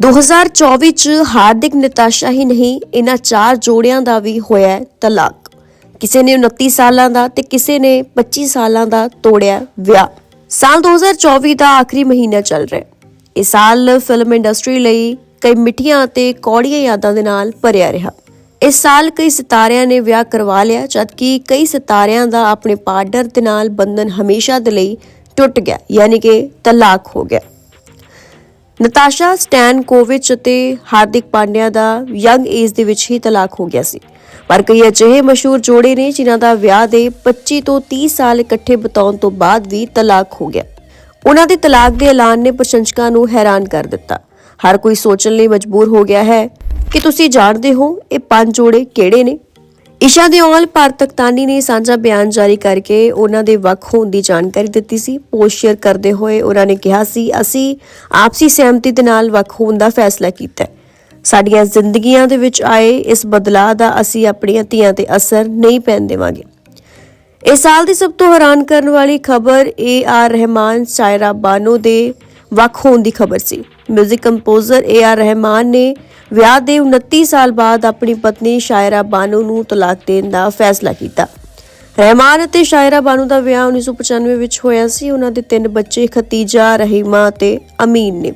2024 ਚ ਹਾਰਦਿਕ ਨਿਤਾਸ਼ਾ ਹੀ ਨਹੀਂ ਇਹਨਾਂ ਚਾਰ ਜੋੜਿਆਂ ਦਾ ਵੀ ਹੋਇਆ ਤਲਾਕ। ਕਿਸੇ ਨੇ 29 ਸਾਲਾਂ ਦਾ ਤੇ ਕਿਸੇ ਨੇ 25 ਸਾਲਾਂ ਦਾ ਤੋੜਿਆ ਵਿਆਹ। ਸਾਲ 2024 ਦਾ ਆਖਰੀ ਮਹੀਨਾ ਚੱਲ ਰਿਹਾ ਇਹ ਸਾਲ ਫਿਲਮ ਇੰਡਸਟਰੀ ਲਈ ਕਈ ਮਿੱਠੀਆਂ ਅਤੇ ਕੌੜੀਆਂ ਯਾਦਾਂ ਦੇ ਨਾਲ ਭਰਿਆ ਰਿਹਾ। ਇਸ ਸਾਲ ਕਈ ਸਿਤਾਰਿਆਂ ਨੇ ਵਿਆਹ ਕਰਵਾ ਲਿਆ, ਜਦਕਿ ਕਈ ਸਿਤਾਰਿਆਂ ਦਾ ਆਪਣੇ ਪਾਰਟਨਰ ਦੇ ਨਾਲ ਬੰਧਨ ਹਮੇਸ਼ਾ ਦੇ ਲਈ ਟੁੱਟ ਗਿਆ, ਯਾਨੀ ਕਿ ਤਲਾਕ ਹੋ ਗਿਆ। ਨਤਾਸ਼ਾ ਸਟੈਨਕੋਵਿਚ ਅਤੇ ਹਾਰਦਿਕ ਪਾਂਡਿਆ ਦਾ ਯੰਗ ਏਜ ਦੇ ਵਿੱਚ ਹੀ ਤਲਾਕ ਹੋ ਗਿਆ ਸੀ। ਪਰ ਕਈ ਅਜਿਹੇ ਮਸ਼ਹੂਰ ਜੋੜੇ ਨੇ ਜਿਨ੍ਹਾਂ ਦਾ ਵਿਆਹ ਦੇ 25 ਤੋਂ 30 ਸਾਲ ਇਕੱਠੇ ਬਿਤਾਉਣ ਤੋਂ ਬਾਅਦ ਵੀ ਤਲਾਕ ਹੋ ਗਿਆ। ਉਹਨਾਂ ਦੇ ਤਲਾਕ ਦੇ ਐਲਾਨ ਨੇ ਪ੍ਰਸ਼ੰਸਕਾਂ ਨੂੰ ਹੈਰਾਨ ਕਰ ਦਿੱਤਾ। ਹਰ ਕੋਈ ਸੋਚਣ ਲਈ ਮਜਬੂਰ ਹੋ ਗਿਆ ਹੈ ਕਿ ਤੁਸੀਂ ਜਾਣਦੇ ਹੋ ਇਹ ਪੰਜ ਜੋੜੇ ਕਿਹੜੇ ਨੇ। ਈਸ਼ਾ ਦਿਓਲ ਭਾਰਤ ਤਖਤਾਨੀ ਨੇ ਸਾਂਝਾ ਬਿਆਨ ਜਾਰੀ ਕਰਕੇ ਉਹਨਾਂ ਦੇ ਵੱਖ ਹੋਣ ਦੀ ਜਾਣਕਾਰੀ ਦਿੱਤੀ ਸੀ। ਪੋਸਟ ਸ਼ੇਅਰ ਕਰਦੇ ਹੋਏ ਉਹਨਾਂ ਨੇ ਕਿਹਾ ਸੀ, ਅਸੀਂ ਆਪਸੀ ਸਹਿਮਤੀ ਦੇ ਨਾਲ ਵੱਖ ਹੋਣ ਦਾ ਫੈਸਲਾ ਕੀਤਾ ਹੈ। ਸਾਡੀਆਂ ਜ਼ਿੰਦਗੀਆਂ ਦੇ ਵਿੱਚ ਆਏ ਇਸ ਬਦਲਾਅ ਦਾ ਅਸੀਂ ਆਪਣੀਆਂ ਧੀਆਂ ਤੇ ਅਸਰ ਨਹੀਂ ਪੈਣ ਦੇਵਾਂਗੇ। ਇਸ ਸਾਲ ਦੀ ਸਭ ਤੋਂ ਹੈਰਾਨ ਕਰਨ ਵਾਲੀ ਖਬਰ ਏ ਆਰ ਰਹਿਮਾਨ, ਸਾਇਰਾ ਬਾਨੋ ਦੇ ਵੱਖ ਹੋਣ ਦੀ ਖਬਰ ਸੀ। 뮤직 ਕੰਪੋਜ਼ਰ ਏ ਆਰ ਰਹਿਮਾਨ ਨੇ ਵਿਆਹ ਦੇ 29 ਸਾਲ ਬਾਅਦ ਆਪਣੀ ਪਤਨੀ ਸ਼ਾਇਰਾ ਬਾਨੂ ਨੂੰ ਤਲਾਕ ਦੇਣ ਦਾ ਫੈਸਲਾ ਕੀਤਾ। ਰਹਿਮਾਨ ਅਤੇ ਸ਼ਾਇਰਾ ਬਾਨੂ ਦਾ ਵਿਆਹ 1995 ਵਿੱਚ ਹੋਇਆ ਸੀ। ਉਹਨਾਂ ਦੇ ਤਿੰਨ ਬੱਚੇ, ਖਤੀਜਾ, ਰਹੀਮਾ ਅਤੇ ਅਮੀਨ ਨੇ।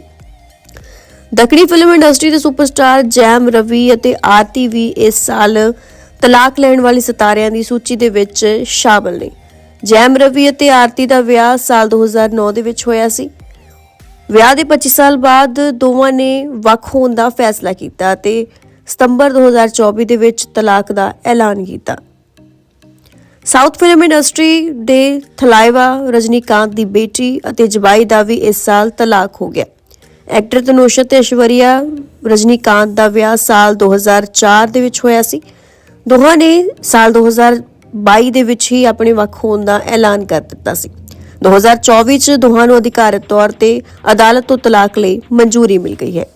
ਦੱਖਣੀ ਫਿਲਮ ਇੰਡਸਟਰੀ ਦੇ ਸੁਪਰਸਟਾਰ ਜੈਮ ਰਵੀ ਅਤੇ ਆਰਤੀ ਵੀ ਇਸ ਸਾਲ ਤਲਾਕ ਲੈਣ ਵਾਲੇ ਸਿਤਾਰਿਆਂ ਦੀ ਸੂਚੀ ਦੇ ਵਿੱਚ ਸ਼ਾਮਲ ਨੇ। ਜੈਮ ਰਵੀ ਅਤੇ ਆਰਤੀ ਦਾ ਵਿਆਹ ਸਾਲ 2009 ਦੇ ਵਿੱਚ ਹੋਇਆ ਸੀ। ਵਿਆਹ ਦੇ 25 ਸਾਲ ਬਾਅਦ ਦੋਵਾਂ ਨੇ ਵੱਖ ਹੋਣ ਦਾ ਫੈਸਲਾ ਕੀਤਾ ਅਤੇ ਸਤੰਬਰ 2024 ਦੇ ਵਿੱਚ ਤਲਾਕ ਦਾ ਐਲਾਨ ਕੀਤਾ। ਸਾਊਥ ਫਿਲਮ ਇੰਡਸਟਰੀ ਦੇ ਥਲਾਈਵਾ ਰਜਨੀਕਾਂਤ ਦੀ ਬੇਟੀ ਅਤੇ ਜਵਾਈ ਦਾ ਵੀ ਇਸ ਸਾਲ ਤਲਾਕ ਹੋ ਗਿਆ। ਐਕਟਰ ਤਨੁਸ਼ ਤੇ ਐਸ਼ਵਰੀਆ, ਰਜਨੀਕਾਂਤ ਦਾ ਵਿਆਹ ਸਾਲ 2004 ਦੇ ਵਿੱਚ ਹੋਇਆ ਸੀ। ਦੋਹਾਂ ਨੇ ਸਾਲ 2022 ਦੇ ਵਿੱਚ ਹੀ ਆਪਣੇ ਵੱਖ ਹੋਣ ਦਾ ਐਲਾਨ ਕਰ ਦਿੱਤਾ ਸੀ। 2024 ਚ ਦੋਹਾਂ ਨੂੰ ਅਧਿਕਾਰਤ ਤੌਰ ਤੇ ਅਦਾਲਤ ਤੋਂ ਤਲਾਕ ਲਈ ਮਨਜ਼ੂਰੀ ਮਿਲ ਗਈ ਹੈ।